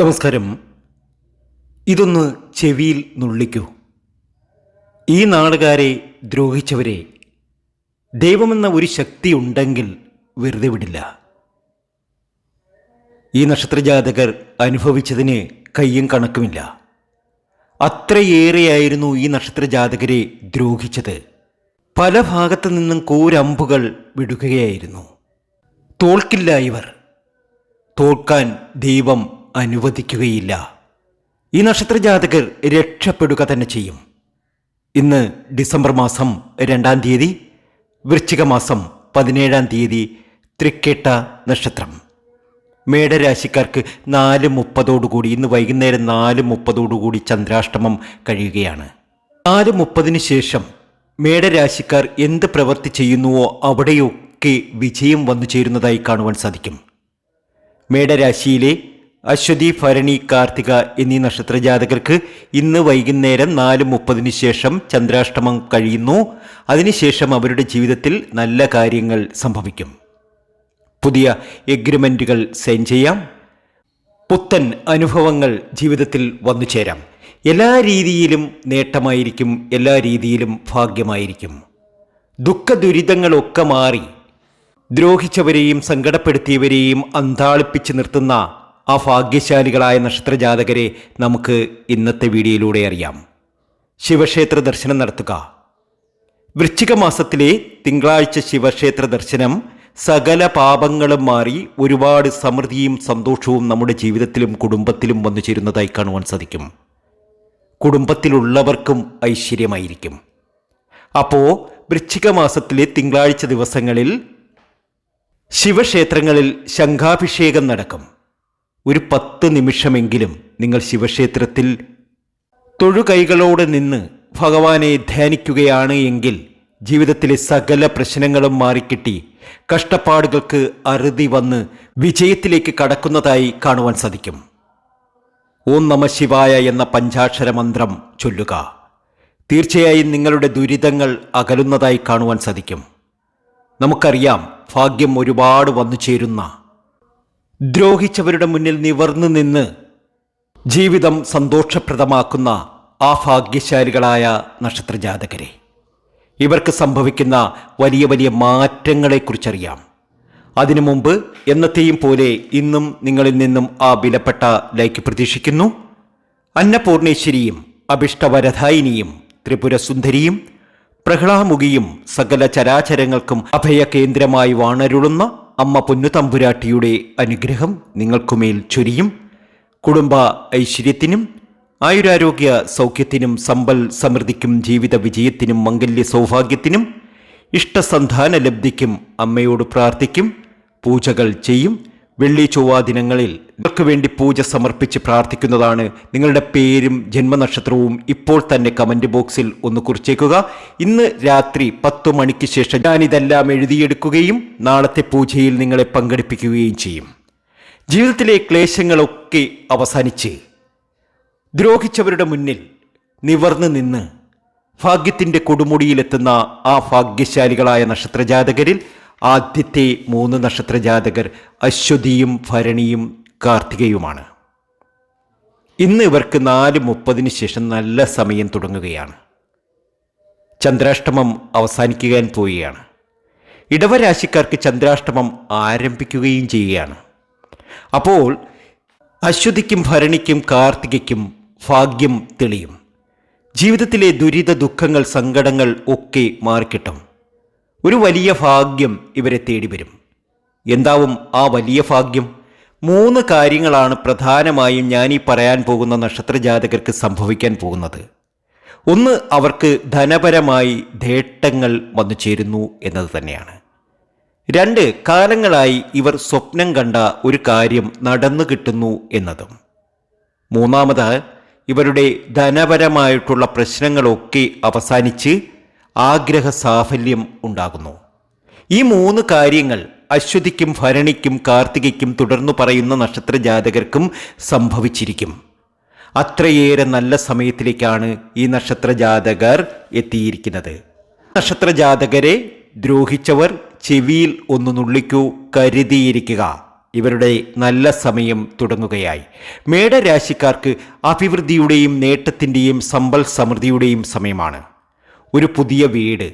നമസ്കാരം. ഇതൊന്ന് ചെവിയിൽ നുള്ളിക്കൂ. ഈ നാടുകാരെ ദ്രോഹിച്ചവരെ ദൈവമെന്ന ഒരു ശക്തി ഉണ്ടെങ്കിൽ വെറുതെ വിടില്ല. ഈ നക്ഷത്രജാതകർ അനുഭവിച്ചതിന് കയ്യും കണക്കുമില്ല. അത്രയേറെയായിരുന്നു ഈ നക്ഷത്രജാതകരെ ദ്രോഹിച്ചത്. പല ഭാഗത്തു നിന്നും കൂരമ്പുകൾ വിടുകയായിരുന്നു. തോൽക്കില്ല ഇവർ. തോൽക്കാൻ ദൈവം അനുവദിക്കുകയില്ല. ഈ നക്ഷത്ര ജാതകർ രക്ഷപ്പെടുക തന്നെ ചെയ്യും. ഇന്ന് ഡിസംബർ മാസം രണ്ടാം തീയതി വൃശ്ചിക മാസം പതിനേഴാം തീയതി തൃക്കേട്ട നക്ഷത്രം. മേടരാശിക്കാർക്ക് നാല് മുപ്പതോടുകൂടി ഇന്ന് വൈകുന്നേരം നാല് മുപ്പതോടുകൂടി ചന്ദ്രാഷ്ടമം കഴിയുകയാണ്. നാല് മുപ്പതിന് ശേഷം മേടരാശിക്കാർ എന്ത് പ്രവൃത്തി ചെയ്യുന്നുവോ അവിടെയൊക്കെ വിജയം വന്നു ചേരുന്നതായി കാണുവാൻ സാധിക്കും. മേടരാശിയിലെ അശ്വതി ഭരണി കാർത്തിക എന്നീ നക്ഷത്രജാതകർക്ക് ഇന്ന് വൈകുന്നേരം നാല് മുപ്പതിന് ശേഷം ചന്ദ്രാഷ്ടമം കഴിയുന്നു. അതിനുശേഷം അവരുടെ ജീവിതത്തിൽ നല്ല കാര്യങ്ങൾ സംഭവിക്കും. പുതിയ എഗ്രിമെന്റുകൾ സൈൻ ചെയ്യാം. പുത്തൻ അനുഭവങ്ങൾ ജീവിതത്തിൽ വന്നു ചേരാം. എല്ലാ രീതിയിലും നേട്ടമായിരിക്കും എല്ലാ രീതിയിലും ഭാഗ്യമായിരിക്കും. ദുഃഖ ദുരിതങ്ങളൊക്കെ മാറി. ദ്രോഹിച്ചവരെയും സങ്കടപ്പെടുത്തിയവരെയും അന്താളിപ്പിച്ച് നിർത്തുന്ന ആ ഭാഗ്യശാലികളായ നക്ഷത്രജാതകരെ നമുക്ക് ഇന്നത്തെ വീഡിയോയിലൂടെ അറിയാം. ശിവക്ഷേത്ര ദർശനം നടത്തുക. വൃശ്ചിക മാസത്തിലെ തിങ്കളാഴ്ച ശിവക്ഷേത്ര ദർശനം സകല പാപങ്ങളും മാറി ഒരുപാട് സമൃദ്ധിയും സന്തോഷവും നമ്മുടെ ജീവിതത്തിലും കുടുംബത്തിലും വന്നു ചേരുന്നതായി കാണുവാൻ സാധിക്കും. കുടുംബത്തിലുള്ളവർക്കും ഐശ്വര്യമായിരിക്കും. അപ്പോൾ വൃശ്ചിക മാസത്തിലെ തിങ്കളാഴ്ച ദിവസങ്ങളിൽ ശിവക്ഷേത്രങ്ങളിൽ ശംഖാഭിഷേകം നടക്കും. ഒരു പത്ത് നിമിഷമെങ്കിലും നിങ്ങൾ ശിവക്ഷേത്രത്തിൽ തൊഴുകൈകളോടെ നിന്ന് ഭഗവാനെ ധ്യാനിക്കുകയാണ് എങ്കിൽ ജീവിതത്തിലെ സകല പ്രശ്നങ്ങളും മാറിക്കിട്ടി. കഷ്ടപ്പാടുകൾക്ക് അറുതി വന്ന് വിജയത്തിലേക്ക് കടക്കുന്നതായി കാണുവാൻ സാധിക്കും. ഓം നമ ശിവായ എന്ന പഞ്ചാക്ഷര മന്ത്രം ചൊല്ലുക. തീർച്ചയായും നിങ്ങളുടെ ദുരിതങ്ങൾ അകലുന്നതായി കാണുവാൻ സാധിക്കും. നമുക്കറിയാം ഭാഗ്യം ഒരുപാട് വന്നു ചേരുന്ന ദ്രോഹിച്ചവരുടെ മുന്നിൽ നിവർന്നു നിന്ന് ജീവിതം സന്തോഷപ്രദമാക്കുന്ന ആ ഭാഗ്യശാലികളായ നക്ഷത്രജാതകരെ. ഇവർക്ക് സംഭവിക്കുന്ന വലിയ വലിയ മാറ്റങ്ങളെക്കുറിച്ചറിയാം. അതിനു മുമ്പ് എന്നത്തെയും പോലെ ഇന്നും നിങ്ങളിൽ നിന്നും ആ വിലപ്പെട്ട ലൈക്ക് പ്രതീക്ഷിക്കുന്നു. അന്നപൂർണേശ്വരിയും അഭിഷ്ടവരധായിനിയും ത്രിപുരസുന്ദരിയും പ്രഹ്ലാമുഖിയും സകല ചരാചരങ്ങൾക്കും അഭയകേന്ദ്രമായി വാണരുളുന്ന അമ്മ പൊന്നുതമ്പുരാട്ടിയുടെ അനുഗ്രഹം നിങ്ങൾക്കുമേൽ ചൊരിയും. കുടുംബ ഐശ്വര്യത്തിനും ആയുരാരോഗ്യ സൗഖ്യത്തിനും സമ്പൽ സമൃദ്ധിക്കും ജീവിത വിജയത്തിനും മംഗല്യ സൗഭാഗ്യത്തിനും ഇഷ്ടസന്ധാന ലബ്ധിക്കും അമ്മയോട് പ്രാർത്ഥിക്കും പൂജകൾ ചെയ്യും. വെള്ളി ചൊവ്വ ദിനങ്ങളിൽ നിങ്ങൾക്ക് വേണ്ടി പൂജ സമർപ്പിച്ച് പ്രാർത്ഥിക്കുന്നതാണ് നിങ്ങളുടെ പേരും ജന്മനക്ഷത്രവും ഇപ്പോൾ തന്നെ കമന്റ് ബോക്സിൽ ഒന്ന് കുറിച്ചേക്കുക. ഇന്ന് രാത്രി പത്തു മണിക്ക് ശേഷം ഞാനിതെല്ലാം എഴുതിയെടുക്കുകയും നാളത്തെ പൂജയിൽ നിങ്ങളെ പങ്കെടുപ്പിക്കുകയും ചെയ്യും. ജീവിതത്തിലെ ക്ലേശങ്ങളൊക്കെ അവസാനിച്ച് ദ്രോഹിച്ചവരുടെ മുന്നിൽ നിവർന്നു നിന്ന് ഭാഗ്യത്തിന്റെ കൊടുമുടിയിലെത്തുന്ന ആ ഭാഗ്യശാലികളായ നക്ഷത്രജാതകരിൽ ആദ്യത്തെ മൂന്ന് നക്ഷത്ര ജാതകർ അശ്വതിയും ഭരണിയും കാർത്തികയുമാണ്. ഇന്ന് ഇവർക്ക് നാല് മുപ്പതിന് ശേഷം നല്ല സമയം തുടങ്ങുകയാണ്. ചന്ദ്രാഷ്ടമം അവസാനിക്കാൻ പോവുകയാണ്. ഇടവരാശിക്കാർക്ക് ചന്ദ്രാഷ്ടമം ആരംഭിക്കുകയും ചെയ്യുകയാണ്. അപ്പോൾ അശ്വതിക്കും ഭരണിക്കും കാർത്തികയ്ക്കും ഭാഗ്യം തെളിയും. ജീവിതത്തിലെ ദുരിത ദുഃഖങ്ങൾ സങ്കടങ്ങൾ ഒക്കെ മാറിക്കിട്ടും. ഒരു വലിയ ഭാഗ്യം ഇവരെ തേടി വരും എന്താവും ആ വലിയ ഭാഗ്യം? മൂന്ന് കാര്യങ്ങളാണ് പ്രധാനമായും ഈ പറയാൻ പോകുന്ന നക്ഷത്രജാതകർക്ക് സംഭവിക്കാൻ പോകുന്നത്. ഒന്ന് അവർക്ക് ധനപരമായി ധേട്ടങ്ങൾ വന്നു ചേരുന്നു എന്നത് തന്നെയാണ്. രണ്ട് കാലങ്ങളായി ഇവർ സ്വപ്നം കണ്ട ഒരു കാര്യം നടന്നു കിട്ടുന്നു എന്നതും. മൂന്നാമത് ഇവരുടെ ധനപരമായിട്ടുള്ള പ്രശ്നങ്ങളൊക്കെ അവസാനിച്ച് ആഗ്രഹ സാഫല്യം ഉണ്ടാകുന്നു. ഈ മൂന്ന് കാര്യങ്ങൾ അശ്വതിക്കും ഭരണിക്കും കാർത്തികയ്ക്കും തുടർന്നു പറയുന്ന നക്ഷത്ര ജാതകർക്കും സംഭവിച്ചിരിക്കും. അത്രയേറെ നല്ല സമയത്തിലേക്കാണ് ഈ നക്ഷത്ര ജാതകർ എത്തിയിരിക്കുന്നത്. നക്ഷത്ര ജാതകരെ ദ്രോഹിച്ചവർ ചെവിയിൽ ഒന്ന് നുള്ളിക്കൂ കരുതിയിരിക്കുക. ഇവരുടെ നല്ല സമയം തുടങ്ങുകയായി. മേടരാശിക്കാർക്ക് അഭിവൃദ്ധിയുടെയും നേട്ടത്തിന്റെയും സമ്പൽ സമൃദ്ധിയുടെയും സമയമാണ്. ഒരു പുതിയ വീട്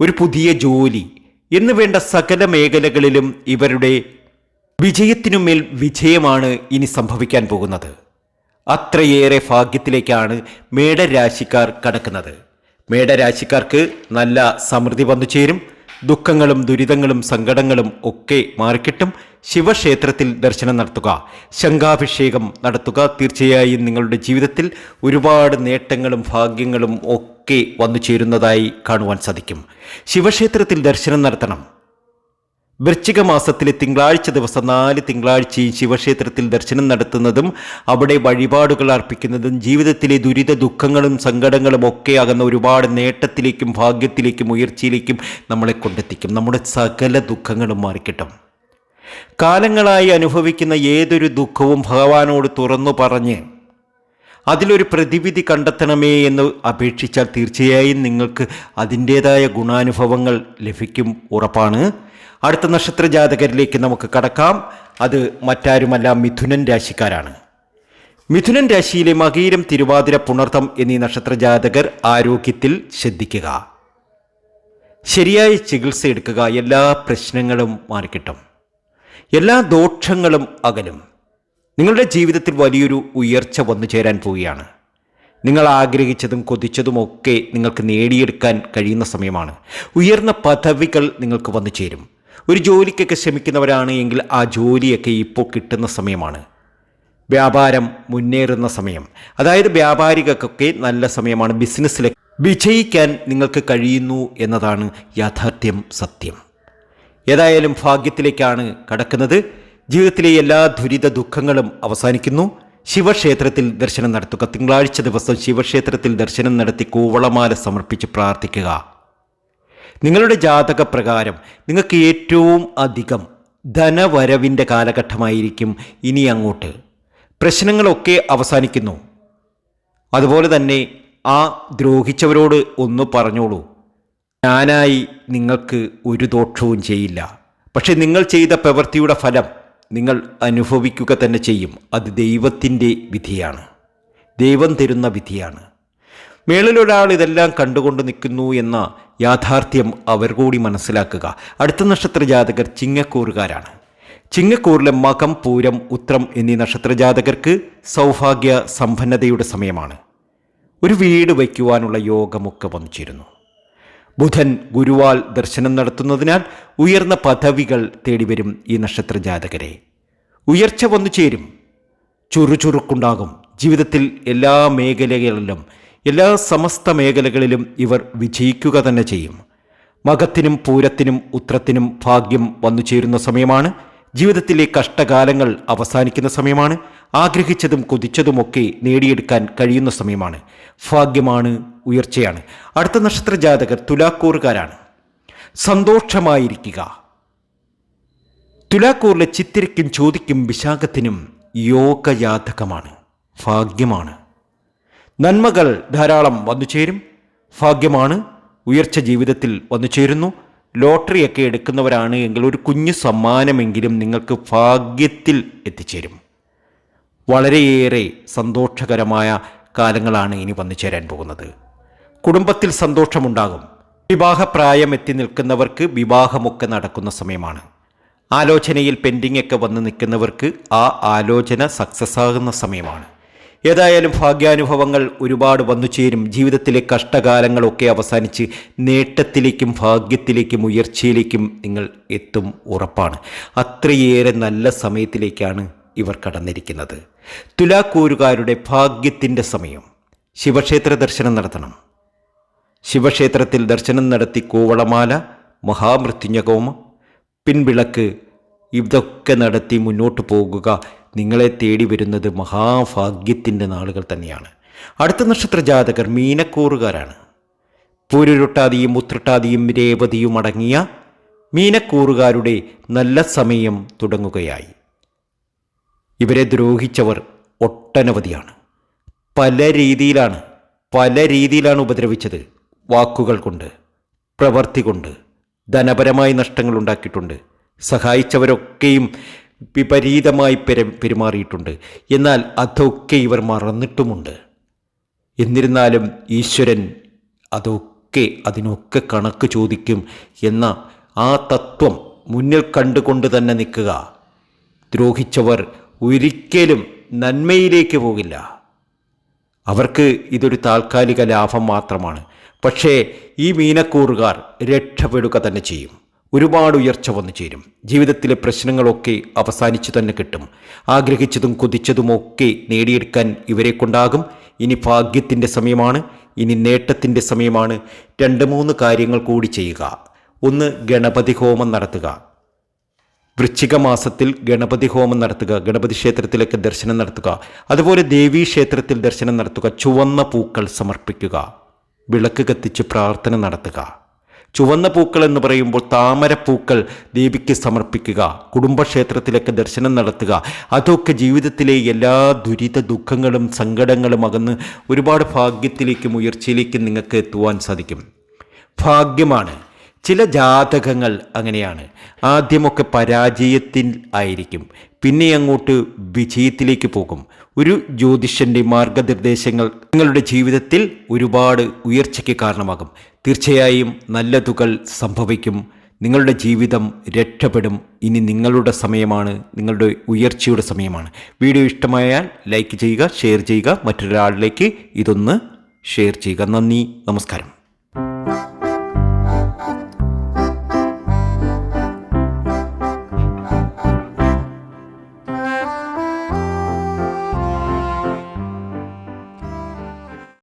ഒരു പുതിയ ജോലി എന്ന് വേണ്ട സകല മേഖലകളിലും ഇവരുടെ വിജയത്തിനുമേൽ വിജയമാണ് ഇനി സംഭവിക്കാൻ പോകുന്നത്. അത്രയേറെ ഭാഗ്യത്തിലേക്കാണ് മേടരാശിക്കാർ കടക്കുന്നത്. മേടരാശിക്കാർക്ക് നല്ല സമൃദ്ധി വന്നു ചേരും ദുഃഖങ്ങളും ദുരിതങ്ങളും സങ്കടങ്ങളും ഒക്കെ മാറിക്കിട്ടും ശിവക്ഷേത്രത്തിൽ ദർശനം നടത്തുക. ശംഖാഭിഷേകം നടത്തുക. തീർച്ചയായും നിങ്ങളുടെ ജീവിതത്തിൽ ഒരുപാട് നേട്ടങ്ങളും ഭാഗ്യങ്ങളും ഒക്കെ വന്നു ചേരുന്നതായി കാണുവാൻ സാധിക്കും. ശിവക്ഷേത്രത്തിൽ ദർശനം നടത്തണം. വൃശ്ചിക മാസത്തിലെ തിങ്കളാഴ്ച ദിവസം നാല് തിങ്കളാഴ്ചയും ശിവക്ഷേത്രത്തിൽ ദർശനം നടത്തുന്നതും അവിടെ വഴിപാടുകൾ അർപ്പിക്കുന്നതും ജീവിതത്തിലെ ദുരിത ദുഃഖങ്ങളും സങ്കടങ്ങളും ഒക്കെ ആകുന്ന ഒരുപാട് നേട്ടത്തിലേക്കും ഭാഗ്യത്തിലേക്കും ഉയർച്ചയിലേക്കും നമ്മളെ കൊണ്ടെത്തിക്കും. നമ്മുടെ സകല ദുഃഖങ്ങളും മാറിക്കിട്ടും. കാലങ്ങളായി അനുഭവിക്കുന്ന ഏതൊരു ദുഃഖവും ഭഗവാനോട് തുറന്നു പറഞ്ഞ് അതിലൊരു പ്രതിവിധി കണ്ടെത്തണമേ എന്ന് അപേക്ഷിച്ചാൽ തീർച്ചയായും നിങ്ങൾക്ക് അതിന്റേതായ ഗുണാനുഭവങ്ങൾ ലഭിക്കും ഉറപ്പാണ്. അടുത്ത നക്ഷത്ര ജാതകരിലേക്ക് നമുക്ക് കടക്കാം. അത് മറ്റാരുമല്ല മിഥുനൻ രാശിക്കാരാണ്. മിഥുനൻ രാശിയിലെ മകീരം തിരുവാതിര പുണർത്തം എന്നീ നക്ഷത്ര ജാതകർ ആരോഗ്യത്തിൽ ശ്രദ്ധിക്കുക. ശരിയായ ചികിത്സ എടുക്കുക. എല്ലാ പ്രശ്നങ്ങളും മാറിക്കിട്ടും. എല്ലാ ദോഷങ്ങളും അകലും. നിങ്ങളുടെ ജീവിതത്തിൽ വലിയൊരു ഉയർച്ച വന്നു ചേരാൻ പോവുകയാണ്. നിങ്ങൾ ആഗ്രഹിച്ചതും കൊതിച്ചതുമൊക്കെ നിങ്ങൾക്ക് നേടിയെടുക്കാൻ കഴിയുന്ന സമയമാണ്. ഉയർന്ന പദവികൾ നിങ്ങൾക്ക് വന്നു ചേരും. ഒരു ജോലിക്കൊക്കെ ശ്രമിക്കുന്നവരാണ് എങ്കിൽ ആ ജോലിയൊക്കെ ഇപ്പോൾ കിട്ടുന്ന സമയമാണ്. വ്യാപാരം മുന്നേറുന്ന സമയം. അതായത് വ്യാപാരികൾക്കൊക്കെ നല്ല സമയമാണ്. ബിസിനസ്സിലെ വിജയിക്കാൻ നിങ്ങൾക്ക് കഴിയുന്നു എന്നതാണ് യാഥാർത്ഥ്യം സത്യം. ഏതായാലും ഭാഗ്യത്തിലേക്കാണ് കടക്കുന്നത്. ജീവിതത്തിലെ എല്ലാ ദുരിത ദുഃഖങ്ങളും അവസാനിക്കുന്നു. ശിവക്ഷേത്രത്തിൽ ദർശനം നടത്തുക. തിങ്കളാഴ്ച ദിവസം ശിവക്ഷേത്രത്തിൽ ദർശനം നടത്തി കൂവളമാല സമർപ്പിച്ച് പ്രാർത്ഥിക്കുക. നിങ്ങളുടെ ജാതക പ്രകാരം നിങ്ങൾക്ക് ഏറ്റവും അധികം ധനവരവിന്റെ കാലഘട്ടമായിരിക്കും ഇനി അങ്ങോട്ട്. പ്രശ്നങ്ങളൊക്കെ അവസാനിക്കുന്നു. അതുപോലെ തന്നെ ആ ദ്രോഹിച്ചവരോട് ഒന്ന് പറഞ്ഞോളൂ. ഞാനായി നിങ്ങൾക്ക് ഒരു ദോഷവും ചെയ്യില്ല. പക്ഷെ നിങ്ങൾ ചെയ്ത പ്രവൃത്തിയുടെ ഫലം നിങ്ങൾ അനുഭവിക്കുക തന്നെ ചെയ്യും. അത് ദൈവത്തിന്റെ വിധിയാണ്. ദൈവം തരുന്ന വിധിയാണ്. മേളിലൊരാൾ ഇതെല്ലാം കണ്ടുകൊണ്ട് നിൽക്കുന്നു എന്ന യാഥാർത്ഥ്യം അവർ കൂടി മനസ്സിലാക്കുക. അടുത്ത നക്ഷത്ര ജാതകർ ചിങ്ങക്കൂറുകാരാണ്. ചിങ്ങക്കൂറിലെ മകം പൂരം ഉത്രം എന്നീ നക്ഷത്ര ജാതകർക്ക് സൗഭാഗ്യ സമ്പന്നതയുടെ സമയമാണ്. ഒരു വീട് വയ്ക്കുവാനുള്ള യോഗമൊക്കെ വന്നിച്ചിരുന്നു. ചേരുന്നു ബുധൻ ഗുരുവാൾ ദർശനം നടത്തുന്നതിനാൽ ഉയർന്ന പദവികൾ തേടിവരും ഈ നക്ഷത്ര ജാതകരെ ഉയർച്ച വന്നു ചേരും. ചുറുചുറുക്കുണ്ടാകും. ജീവിതത്തിൽ എല്ലാ മേഖലകളിലും എല്ലാ സമസ്ത മേഖലകളിലും ഇവർ വിജയിക്കുക തന്നെ ചെയ്യും. മകത്തിനും പൂരത്തിനും ഉത്രത്തിനും ഭാഗ്യം വന്നു ചേരുന്ന സമയമാണ്. ജീവിതത്തിലെ കഷ്ടകാലങ്ങൾ അവസാനിക്കുന്ന സമയമാണ്. ആഗ്രഹിച്ചതും കൊതിച്ചതുമൊക്കെ നേടിയെടുക്കാൻ കഴിയുന്ന സമയമാണ്. ഭാഗ്യമാണ് ഉയർച്ചയാണ്. അടുത്ത നക്ഷത്ര ജാതകർ തുലാക്കൂറുകാരാണ്. സന്തോഷമായിരിക്കുക. തുലാക്കൂറിലെ ചിത്തിരയ്ക്കും ചോദിക്കും വിശാഖത്തിനും യോഗജാതകമാണ് ഭാഗ്യമാണ്. നന്മകൾ ധാരാളം വന്നു ചേരും. ഭാഗ്യമാണ് ഉയർച്ച ജീവിതത്തിൽ വന്നു ചേരുന്നു. ലോട്ടറിയൊക്കെ എടുക്കുന്നവരാണ് എങ്കിൽ ഒരു കുഞ്ഞു സമ്മാനമെങ്കിലും നിങ്ങൾക്ക് ഭാഗ്യത്തിൽ എത്തിച്ചേരും. വളരെയേറെ സന്തോഷകരമായ കാലങ്ങളാണ് ഇനി വന്നു ചേരാൻ പോകുന്നത്. കുടുംബത്തിൽ സന്തോഷമുണ്ടാകും. വിവാഹപ്രായം എത്തി നിൽക്കുന്നവർക്ക് വിവാഹമൊക്കെ നടക്കുന്ന സമയമാണ്. ആലോചനയിൽ പെൻഡിംഗ് ഒക്കെ വന്ന് നിൽക്കുന്നവർക്ക് ആ ആലോചന സക്സസ് ആകുന്ന സമയമാണ്. ഏതായാലും ഭാഗ്യാനുഭവങ്ങൾ ഒരുപാട് വന്നു ചേരും. ജീവിതത്തിലെ കഷ്ടകാലങ്ങളൊക്കെ അവസാനിച്ച് നേട്ടത്തിലേക്കും ഭാഗ്യത്തിലേക്കും ഉയർച്ചയിലേക്കും നിങ്ങൾ എത്തും ഉറപ്പാണ്. അത്രയേറെ നല്ല സമയത്തിലേക്കാണ് ഇവർ കടന്നിരിക്കുന്നത്. തുലാക്കൂരുകാരുടെ ഭാഗ്യത്തിന്റെ സമയം. ശിവക്ഷേത്ര ദർശനം നടത്തണം. ശിവക്ഷേത്രത്തിൽ ദർശനം നടത്തി കൂവളമാല മഹാമൃത്യുഞ്ജകോമം പിൻവിളക്ക് ഇതൊക്കെ നടത്തി മുന്നോട്ട് പോകുക നിങ്ങളെ തേടി വരുന്നത് മഹാഭാഗ്യത്തിന്റെ നാളുകൾ തന്നെയാണ്. അടുത്ത നക്ഷത്ര ജാതകർ മീനക്കൂറുകാരാണ്. പൂരുരുട്ടാതിയും ഉത്രട്ടാതിയും രേവതിയും അടങ്ങിയ മീനക്കൂറുകാരുടെ നല്ല സമയം തുടങ്ങുകയായി. ഇവരെ ദ്രോഹിച്ചവർ ഒട്ടനവധിയാണ്. പല രീതിയിലാണ് പല രീതിയിലാണ് ഉപദ്രവിച്ചത്. വാക്കുകൾ കൊണ്ട് പ്രവർത്തി കൊണ്ട് ധനപരമായി നഷ്ടങ്ങൾ ഉണ്ടാക്കിയിട്ടുണ്ട്. സഹായിച്ചവരൊക്കെയും വിപരീതമായി പെര പെരുമാറിയിട്ടുണ്ട്. എന്നാൽ അതൊക്കെ ഇവർ മറന്നിട്ടുമുണ്ട്. എന്നിരുന്നാലും ഈശ്വരൻ അതൊക്കെ അതിനൊക്കെ കണക്ക് ചോദിക്കും എന്ന ആ തത്വം മുന്നിൽ കണ്ടുകൊണ്ട് തന്നെ നിൽക്കുക. ദ്രോഹിച്ചവർ ഒരിക്കലും നന്മയിലേക്ക് പോകില്ല. അവർക്ക് ഇതൊരു താൽക്കാലിക ലാഭം മാത്രമാണ്. പക്ഷേ ഈ മീനക്കൂറുകാർ രക്ഷപ്പെടുക തന്നെ ചെയ്യും. ഒരുപാട് ഉയർച്ച വന്നു ചേരും. ജീവിതത്തിലെ പ്രശ്നങ്ങളൊക്കെ അവസാനിച്ചു തന്നെ കിട്ടും. ആഗ്രഹിച്ചതും കൊതിച്ചതുമൊക്കെ നേടിയെടുക്കാൻ ഇവരെ കൊണ്ടാകും. ഇനി ഭാഗ്യത്തിന്റെ സമയമാണ് ഇനി നേട്ടത്തിന്റെ സമയമാണ്. രണ്ട് മൂന്ന് കാര്യങ്ങൾ കൂടി ചെയ്യുക. ഒന്ന് ഗണപതി ഹോമം നടത്തുക. വൃശ്ചിക മാസത്തിൽ ഗണപതി ഹോമം നടത്തുക. ഗണപതി ക്ഷേത്രത്തിലേക്ക് ദർശനം നടത്തുക. അതുപോലെ ദേവീ ക്ഷേത്രത്തിൽ ദർശനം നടത്തുക. ചുവന്ന പൂക്കൾ സമർപ്പിക്കുക. വിളക്ക് കത്തിച്ച് പ്രാർത്ഥന നടത്തുക. ചുവന്ന പൂക്കൾ എന്ന് പറയുമ്പോൾ താമരപ്പൂക്കൾ ദേവിക്ക് സമർപ്പിക്കുക കുടുംബക്ഷേത്രത്തിലൊക്കെ ദർശനം നടത്തുക. അതൊക്കെ ജീവിതത്തിലെ എല്ലാ ദുരിത ദുഃഖങ്ങളും സങ്കടങ്ങളും അകന്ന് ഒരുപാട് ഭാഗ്യത്തിലേക്കും ഉയർച്ചയിലേക്കും നിങ്ങൾക്ക് എത്തുവാൻ സാധിക്കും. ഭാഗ്യമാണ്. ചില ജാതകങ്ങൾ അങ്ങനെയാണ്. ആദ്യമൊക്കെ പരാജയത്തിൽ ആയിരിക്കും. പിന്നെ അങ്ങോട്ട് വിജയത്തിലേക്ക് പോകും. ഒരു ജ്യോതിഷന്റെ മാർഗനിർദ്ദേശങ്ങൾ നിങ്ങളുടെ ജീവിതത്തിൽ ഒരുപാട് ഉയർച്ചയ്ക്ക് കാരണമാകും. തീർച്ചയായും നല്ലതുകൾ സംഭവിക്കും. നിങ്ങളുടെ ജീവിതം രക്ഷപ്പെടും. ഇനി നിങ്ങളുടെ സമയമാണ്. നിങ്ങളുടെ ഉയർച്ചയുടെ സമയമാണ്. വീഡിയോ ഇഷ്ടമായാൽ ലൈക്ക് ചെയ്യുക ഷെയർ ചെയ്യുക. മറ്റൊരാളിലേക്ക് ഇതൊന്ന് ഷെയർ ചെയ്യുക. നന്ദി. നമസ്കാരം.